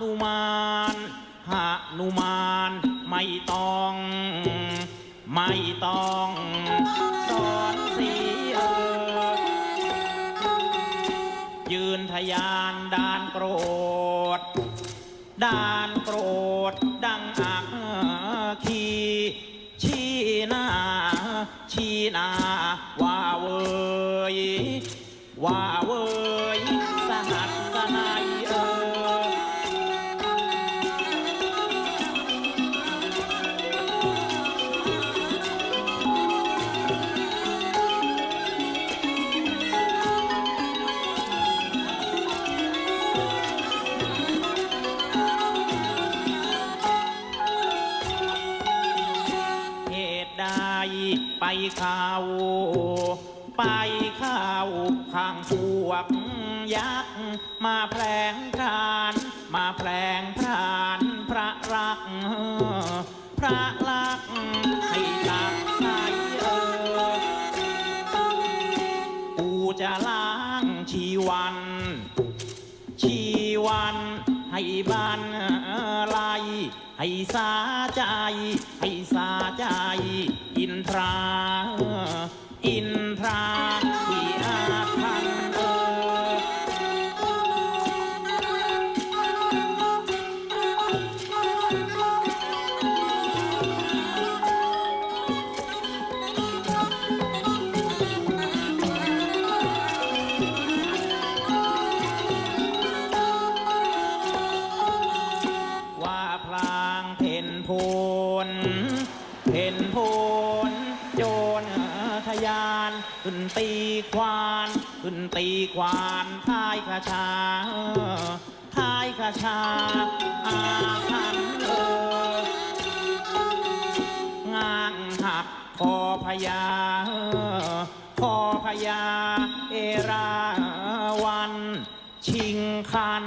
นุมานหนุมานไม่ต้อง ไม่ต้องสอนสีเออยืนทยานด่านโกรธด่านโกรธดังอักขีชี้หน้า ชี้หน้าว่าเวยว่าเวย ไปเข้าไปเข้าข้างพวกยักษ์มาแผลงทาน มาแผลงพรานพระรัก พระลักให้ตักใสเออกูจะล้างชีวัน ชีวันให้บ้านไล ให้สาใจ ให้สาใจ อินทรา อิน เพ่นโพนโจรทยานขึ้นตีควานขึ้นตีควานท้ายขาชาท้ายขาชา อาคันเองางหักคอพญาคอพญาเอราวัน ชิงคัน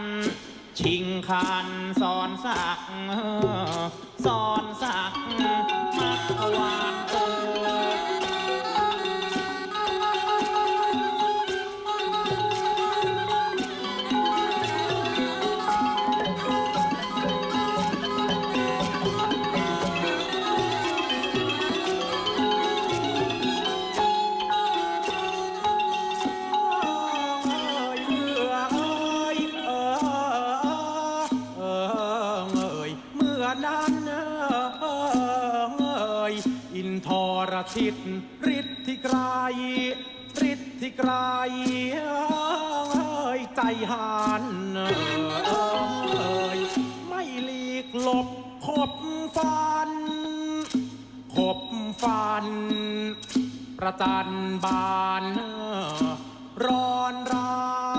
ชิงคันสอนสักสอน รชิตฤทธิไกรฤทธิไกรเอยใจหานเอยไม่หลีกหลบขบฟัน ขบฟัน ประจันบานร้อนรา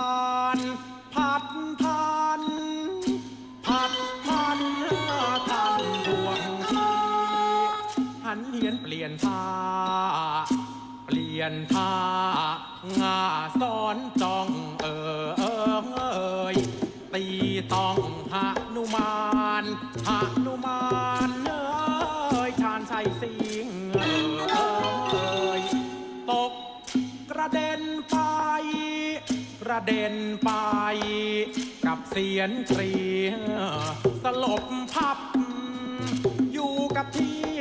ลี่ยนท่า เปลี่ยนท่างาซ้อนจ้องเออเออเอยตีต้องหนุมานหนุมานเอ้ยชาญชัยสิงเออเออเอยตกกระเด็นไป กระเด็นไป กับเสียนเกรีสลบพับ อยู่กับที่เอออยู่กับที่